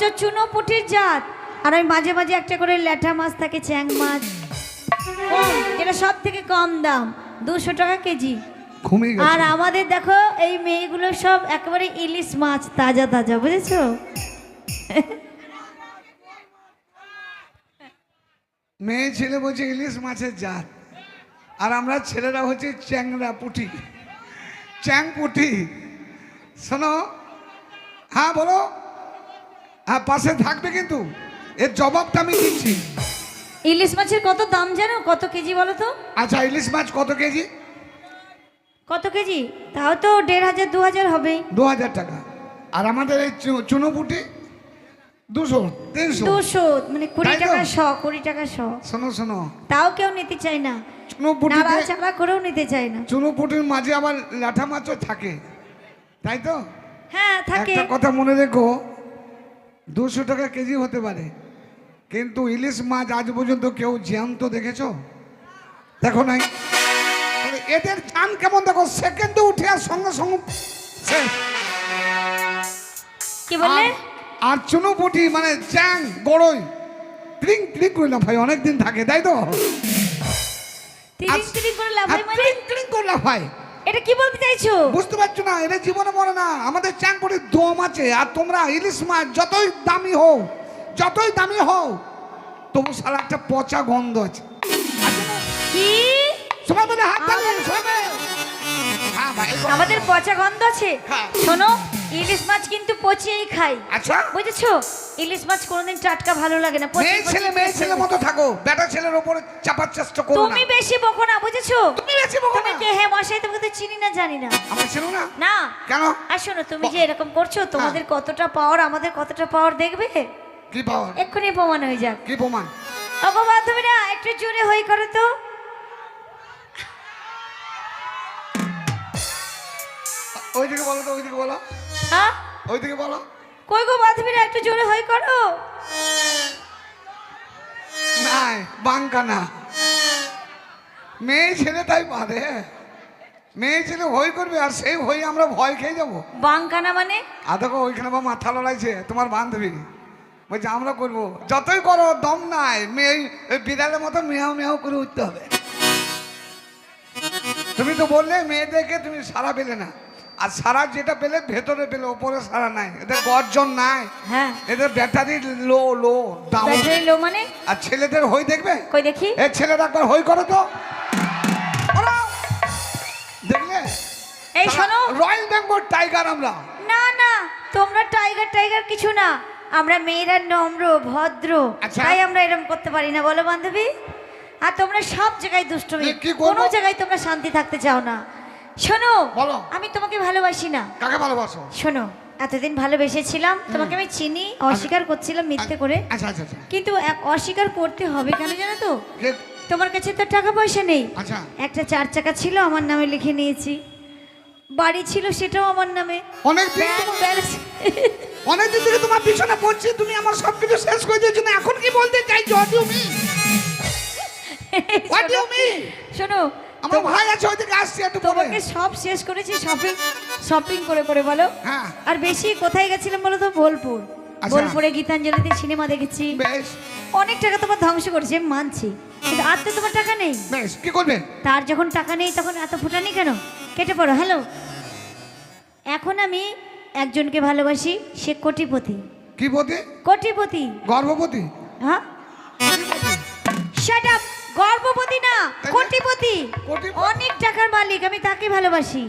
বরঞ্চ চুনো পুটির জাত। আর ওই মাঝে মাঝে একটা করে ল্যাঠা মাছ থাকে চ্যাং মাছ। এটা সব থেকে কম দাম দুশো টাকা কেজি। আর আমাদের দেখো এই মেয়েগুলো সব একেবারে ইলিশ মাছ তাজা তাজা বুঝেছ? মেয়ে ছেলে বলছে ইলিশ মাছের জাত আর আমরা ছেলেরা হচ্ছে চ্যাংরা পুঁটি চ্যাং পুঁটি শোনো হ্যাঁ বলো। হ্যাঁ পাশে থাকবে কিন্তু। এর জবাবটা আমি দিচ্ছি। ইলিশ মাছের কত দাম জানো? কত কেজি বলো তো? আচ্ছা ইলিশ মাছ কত কেজি? কত কেজি? তাও তো দেড় হাজার দু হাজার হবেই দু হাজার টাকা। আর আমাদের এই চু- চুনো পুঁটি দুশো তিনশো। দুশো মানে কুড়ি? টাকা শ কুড়ি টাকা শ। শোনো শোনো। তাও কেউ নিতে চায় না। চুনো পুঁটিতে নাড়াচাড়া করেও নিতে চায় না। চুনো পুঁটির মাঝে আবার লাঠা মাছও থাকে। তাই তো? হ্যাঁ থাকে। একটা কথা মনে রেখো। দুশো টাকা কেজি হতে পারে। কিন্তু ইলিশ মাছ আজ পর্যন্ত কেউ জ্যান্ত দেখেছ? দেখো নাই? এদের টান কেমন? দেখো সেকেন্ডে উঠে আর সঙ্গে সঙ্গে শেষ। কি বললে? আর- আর চুনো পুঁটি মানে চ্যাং গড়ই ক্রিং ক্রিং করে লাফাই অনেক দিন থাকে তাই তো? তিরিং তিরিং করে লাফাই। এটা কি বলতে চাইছো? বুঝতে পারছ না এটা জীবনে মরে না। আমাদের চ্যাং পুঁটির দম আছে আর তোমরা ইলিশ মাছ যতই দামি হও যতই দামি হও তবু সারা একটা পচা গন্ধ আছে? কি? সবাই বলে হাত তালি সবাই আমাদের পচা গন্ধ আছে। হ্যাঁ। শোনো ইলিশ মাছ কিন্তু পচিয়েই খাই। আচ্ছা। বুঝেছ? ইলিশ মাছ কোনোদিন টাটকা ভালো লাগে না মেয়ে ছেলে মেয়ে ছেলে মতো থাকো। বেটা ছেলের ওপরে চাপার চেষ্টা করো না। তুমি বেশি বকো না বুঝেছ? তুমি বেশি বকো তুমি না। কে? হে মশাই তোমাকে তো চিনি না জানি না। আমার ছিল না? না। কেন? আর শোনো তুমি যে এরকম করছ তোমাদের কতটা পাওয়ার আমাদের কতটা পাওয়ার দেখবে? কি পাওয়ার এক্ষুনি প্রমাণ হয়ে যাক। কি প্রমাণ? ওগো বান্ধবীরা একটু জোরে হই করো তো। ওইদিকে বলো তো ওইদিকে বলো। হ্যাঁ? ওইদিকে বলো। কই গো বান্ধবীরা একটু জোরে হই করো। নাই বাঙ্কা না। মেয়ে ছেলে তাই পারে মেয়ে ছেলে হই করবে আর সেই হই আমরা ভয় খেয়ে যাব। বাঙ্কানা মানে? আর দেখো ওইখানে বা মাথা লড়াইছে তোমার বান্ধবী। বলছে আমরা করব। যতই করো দম নাই। মেয়ে বিড়ালের মতো মেয়াও মেয়াও করে উঠতে হবে। তুমি তো বললে মেয়েদেরকে তুমি সারা পেলে না। আর সারা যেটা পেলে ভেতরে পেলে ওপরে সারা নাই। এদের গর্জন নাই। হ্যাঁ। এদের battery low low down battery low মানে? আর ছেলেদের হই দেখবে? কই দেখি? এ ছেলেরা একবার হই করো তো। দেখলে? এই শোনো। রয়্যাল বেঙ্গল টাইগার আমরা। না না তোমরা টাইগার টাইগার কিছু না। আমরা মেয়েরা নম্র ভদ্র। আচ্ছা। তাই আমরা এরকম করতে পারি না। বলো বান্ধবী। আর তোমরা সব জায়গায় দুষ্টমি। কি কোনো জায়গায় তোমরা শান্তি থাকতে চাও না। শোনো বলো। আমি তোমাকে ভালোবাসি না। কাকে ভালোবাসো? শোনো এতদিন ভালোবেসেছিলাম তোমাকে আমি চিনি অস্বীকার করছিলাম মিথ্যে করে। আচ্ছা আচ্ছা আচ্ছা। কিন্তু এক- অস্বীকার করতে হবে কেন জানো তো? তোমার কাছে তো টাকা পয়সা নেই। আচ্ছা। একটা চার চাকা ছিল আমার নামে লিখে নিয়েছি। বাড়ি ছিল সেটাও আমার নামে। অনেক দিন ব্যাংক তোমার- অনেক দিন থেকে তোমার পিছনে পড়ছি তুমি আমার সব কিছু শেষ করে দিয়েছ না এখন কি বলতে চাই শোনো আমার ভাই আছে ওইদিকে আসছে একটু পরে। তোমাকে সব শেষ করেছি শপিং শপিং করে করে বলো। হ্যাঁ। আর বেশি কোথায় গেছিলাম বলো তো? বোলপুর। আচ্ছা। বোলপুরে গীতাঞ্জলিতে সিনেমা দেখেছি। বেশ। অনেক টাকা তোমার ধ্বংস করেছি মানছি। কিন্তু আর তো তোমার টাকা নেই। বেশ কি করবে? তার যখন টাকা নেই তখন এত ফুটানি কেন? কেটে পড়ো হ্যালো এখন আমি একজনকে ভালোবাসি সে কোটিপতি। কি পতি? কোটিপতি। গর্ভবতী হ্যাঁ? কোটিপতি? অনেক টাকার মালিক আমি তাকে ভালোবাসি